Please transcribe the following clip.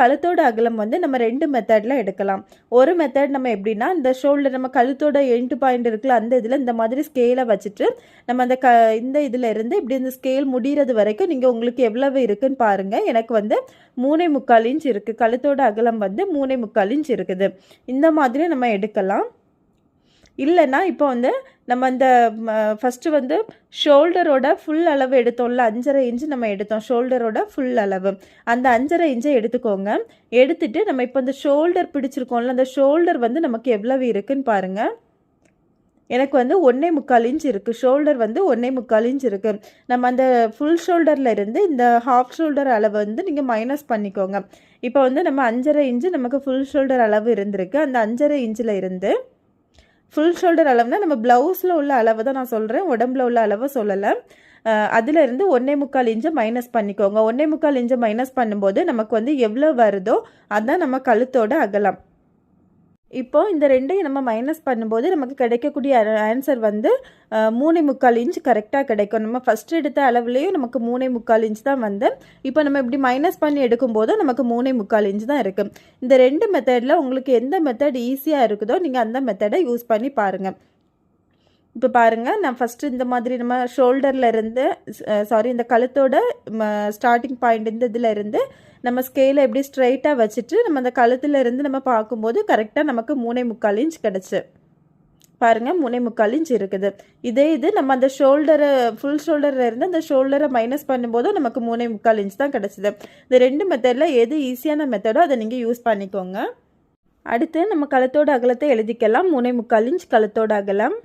கழுத்தோட அகலம் வந்து நம்ம ரெண்டு மெத்தடில் எடுக்கலாம். ஒரு மெத்தட் நம்ம எப்படின்னா இந்த ஷோல்டர் நம்ம கழுத்தோட எண்டு பாயிண்ட் இருக்குல்ல அந்த இதில் இந்த மாதிரி ஸ்கேலை வச்சுட்டு நம்ம அந்த க இந்த இதில் இருந்து இப்படி இந்த ஸ்கேல் முடிகிறது வரைக்கும் நீங்கள் உங்களுக்கு எவ்வளவு இருக்குன்னு பாருங்கள் எனக்கு வந்து மூணே முக்கால் இன்ச் இருக்குது கழுத்தோட அகலம் வந்து மூணே முக்கால் இன்ச் இருக்குது. இந்த மாதிரி நம்ம எடுக்கலாம். இல்லைன்னா இப்போ வந்து நம்ம அந்த ஃபஸ்ட்டு வந்து ஷோல்டரோட ஃபுல் அளவு எடுத்தோம்ல அஞ்சரை இன்ச்சு நம்ம எடுத்தோம். ஷோல்டரோட ஃபுல் அளவு. அந்த அஞ்சரை இன்ச்சை எடுத்துக்கோங்க. எடுத்துட்டு நம்ம இப்போ இந்த ஷோல்டர் பிடிச்சிருக்கோம்ல அந்த ஷோல்டர் வந்து நமக்கு எவ்வளவு இருக்குன்னு பாருங்கள் எனக்கு வந்து ஒன்றே முக்கால் இன்ச் இருக்குது ஷோல்டர் வந்து ஒன்றே முக்கால் இன்ச் இருக்குது நம்ம அந்த ஃபுல் ஷோல்டரில் இருந்து இந்த ஹாஃப் ஷோல்டர் அளவு வந்து நீங்கள் மைனஸ் பண்ணிக்கோங்க. இப்போ வந்து நம்ம அஞ்சரை இன்ச்சு நமக்கு ஃபுல் ஷோல்டர் அளவு இருந்திருக்கு. அந்த அஞ்சரை இன்ச்சில் இருந்து ஃபுல் ஷோல்டர் அளவுனா நம்ம ப்ளவுஸில் உள்ள அளவை தான் நான் சொல்கிறேன் உடம்புல உள்ள அளவை சொல்லலை. அதிலிருந்து ஒன்றே முக்கால் இன்ச்சை மைனஸ் பண்ணிக்கோங்க. ஒன்றே முக்கால் இன்ச்சை மைனஸ் பண்ணும்போது நமக்கு வந்து எவ்வளோ வருதோ அதான் நம்ம கழுத்தோட அகலம். இப்போ இந்த ரெண்டையும் நம்ம மைனஸ் பண்ணும்போது நமக்கு கிடைக்கக்கூடிய ஆன்சர் வந்து மூணை முக்கால் இன்ச் கரெக்டாக கிடைக்கும். நம்ம ஃபஸ்ட் எடுத்த அளவுலேயும் நமக்கு மூணை முக்கால் இன்ச் தான் வந்து இப்போ நம்ம இப்படி மைனஸ் பண்ணி எடுக்கும்போது நமக்கு மூணை முக்கால் இன்ச் தான் இருக்குது இந்த ரெண்டு மெத்தடில் உங்களுக்கு எந்த மெத்தட் ஈஸியாக இருக்குதோ நீங்கள் அந்த மெத்தடை யூஸ் பண்ணி பாருங்கள் இப்போ பாருங்கள் நான் ஃபஸ்ட்டு இந்த மாதிரி நம்ம ஷோல்டரில் இருந்து சாரி இந்த கழுத்தோட ஸ்டார்டிங் பாயிண்ட் இந்த இதில் இருந்து நம்ம ஸ்கேலை எப்படி ஸ்ட்ரைட்டாக வச்சுட்டு நம்ம அந்த கழுத்தில் இருந்து நம்ம பார்க்கும்போது கரெக்டாக நமக்கு மூணே முக்கால் இன்ச் கிடச்சி. பாருங்கள் மூணே முக்கால் இன்ச் இருக்குது. இதே இது நம்ம அந்த ஷோல்டரை ஃபுல் ஷோல்டரில் இருந்து அந்த ஷோல்டரை மைனஸ் பண்ணும்போது நமக்கு மூணே முக்கால் இன்ச் தான் கிடச்சிது. இந்த ரெண்டு மெத்தடில் எது ஈஸியான மெத்தடோ அதை நீங்கள் யூஸ் பண்ணிக்கோங்க. அடுத்து நம்ம கழுத்தோட அகலத்தை எழுதிக்கலாம். மூணே முக்கால் இன்ச் கழுத்தோட அகலம்.